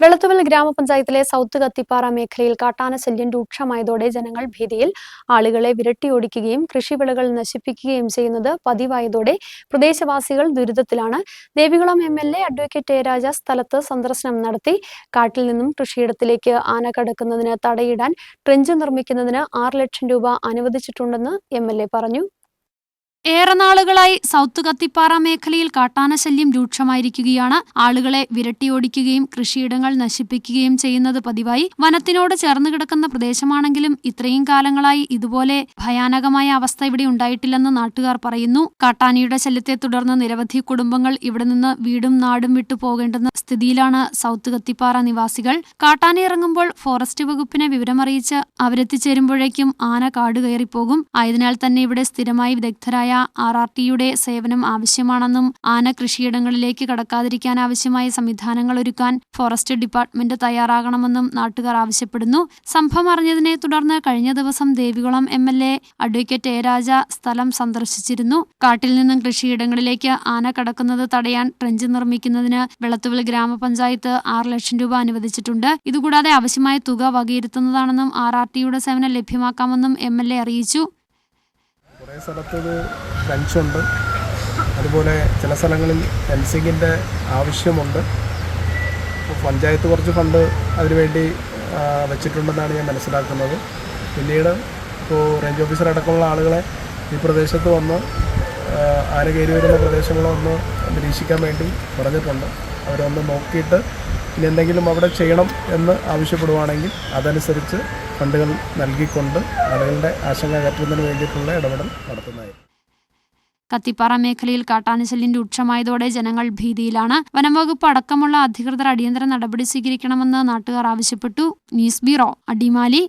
വെളുത്തുവൽ ഗ്രാമപഞ്ചായത്തിലെ സൗത്ത് കത്തിപ്പാറ മേഖലയിൽ കാട്ടാന ശല്യം രൂക്ഷമായതോടെ ജനങ്ങൾ ഭീതിയിൽ ആളുകളെ വിരട്ടിയോടിക്കുകയും കൃഷിവിളകൾ നശിപ്പിക്കുകയും ചെയ്യുന്നത് പതിവായതോടെ പ്രദേശവാസികൾ ദുരിതത്തിലാണ്. Devikulam M L A advocate Jayaraja Raja സ്ഥലത്ത് സന്ദർശനം നടത്തി. കാട്ടിൽ നിന്നും കൃഷിയിടത്തിലേക്ക് ആന കടക്കുന്നതിന് തടയിടാൻ ട്രെഞ്ച് നിർമ്മിക്കുന്നതിന് ആറ് ലക്ഷം രൂപ അനുവദിച്ചിട്ടുണ്ടെന്ന് എ പറഞ്ഞു. ഏറെ നാളുകളായി സൗത്ത് കത്തിപ്പാറ മേഖലയിൽ കാട്ടാന ശല്യം രൂക്ഷമായിരിക്കുകയാണ്. ആളുകളെ വിരട്ടിയോടിക്കുകയും കൃഷിയിടങ്ങൾ നശിപ്പിക്കുകയും ചെയ്യുന്നത് പതിവായി. വനത്തിനോട് ചേർന്ന് കിടക്കുന്ന പ്രദേശമാണെങ്കിലും ഇത്രയും കാലങ്ങളായി ഇതുപോലെ ഭയാനകമായ അവസ്ഥ ഇവിടെ ഉണ്ടായിട്ടില്ലെന്ന് നാട്ടുകാർ പറയുന്നു. കാട്ടാനയുടെ ശല്യത്തെ തുടർന്ന് നിരവധി കുടുംബങ്ങൾ ഇവിടെ നിന്ന് വീടും നാടും വിട്ടു പോകേണ്ടുന്ന സ്ഥിതിയിലാണ് സൗത്ത് കത്തിപ്പാറ നിവാസികൾ. കാട്ടാന ഇറങ്ങുമ്പോൾ ഫോറസ്റ്റ് വകുപ്പിനെ വിവരമറിയിച്ച് അവരെത്തിച്ചേരുമ്പോഴേക്കും ആന കാട് കയറിപ്പോകും ആയതിനാൽ തന്നെ ഇവിടെ സ്ഥിരമായി വിദഗ്ധരായ ആർ ആർ ടിയുടെ സേവനം ആവശ്യമാണെന്നും ആന കൃഷിയിടങ്ങളിലേക്ക് കടക്കാതിരിക്കാൻ ആവശ്യമായ സംവിധാനങ്ങൾ ഒരുക്കാൻ ഫോറസ്റ്റ് ഡിപ്പാർട്ട്മെന്റ് തയ്യാറാകണമെന്നും നാട്ടുകാർ ആവശ്യപ്പെടുന്നു. സംഭവം അറിഞ്ഞതിനെ തുടർന്ന് കഴിഞ്ഞ ദിവസം Devikulam M L A advocate A Raja സ്ഥലം സന്ദർശിച്ചിരുന്നു. കാട്ടിൽ നിന്നും കൃഷിയിടങ്ങളിലേക്ക് ആന കടക്കുന്നത് തടയാൻ ട്രഞ്ച് നിർമ്മിക്കുന്നതിന് വെളത്തുവിൽ ഗ്രാമപഞ്ചായത്ത് ആറ് ലക്ഷം രൂപ അനുവദിച്ചിട്ടുണ്ട്. ഇതുകൂടാതെ ആവശ്യമായ തുക വകയിരുത്തുന്നതാണെന്നും ആർ ആർ ടിയുടെ സേവനം ലഭ്യമാക്കാമെന്നും എം എൽ എ അറിയിച്ചു. സ്ഥലത്ത് ഫെൻസുണ്ട് അതുപോലെ ചില സ്ഥലങ്ങളിൽ ഫെൻസിങ്ങിന്റെ ആവശ്യമുണ്ട്. പഞ്ചായത്ത് കുറച്ച് ഫണ്ട് അതിനുവേണ്ടി വേണ്ടി വെച്ചിട്ടുണ്ടെന്നാണ് ഞാൻ മനസ്സിലാക്കുന്നത്. പിന്നീട് ഇപ്പോൾ റേഞ്ച് ഓഫീസർ അടക്കമുള്ള ആളുകളെ ഈ പ്രദേശത്ത് വന്ന് ആന കയറി വരുന്ന പ്രദേശങ്ങളൊന്ന് നിരീക്ഷിക്കാൻ വേണ്ടി പറഞ്ഞിട്ടുണ്ട്. അവരൊന്ന് നോക്കിയിട്ട് ഇനി എന്തെങ്കിലും അവിടെ ചെയ്യണം എന്ന് ആവശ്യപ്പെടുവാണെങ്കിൽ അതനുസരിച്ച് ഫണ്ടുകൾ നൽകിക്കൊണ്ട് ആളുകളുടെ ആശങ്ക അകറ്റുന്നതിന് വേണ്ടിയിട്ടുള്ള ഇടപെടൽ നടത്തുന്നതായിരിക്കും കത്തിപ്പാറ മേഖലയിൽ കാട്ടാനശല്യം രൂക്ഷമായതോടെ ജനങ്ങൾ ഭീതിയിലാണ്. വനംവകുപ്പ് അടക്കമുള്ള അധികൃതർ അടിയന്തര നടപടി സ്വീകരിക്കണമെന്ന് നാട്ടുകാർ ആവശ്യപ്പെട്ടു. News bureau Adimali.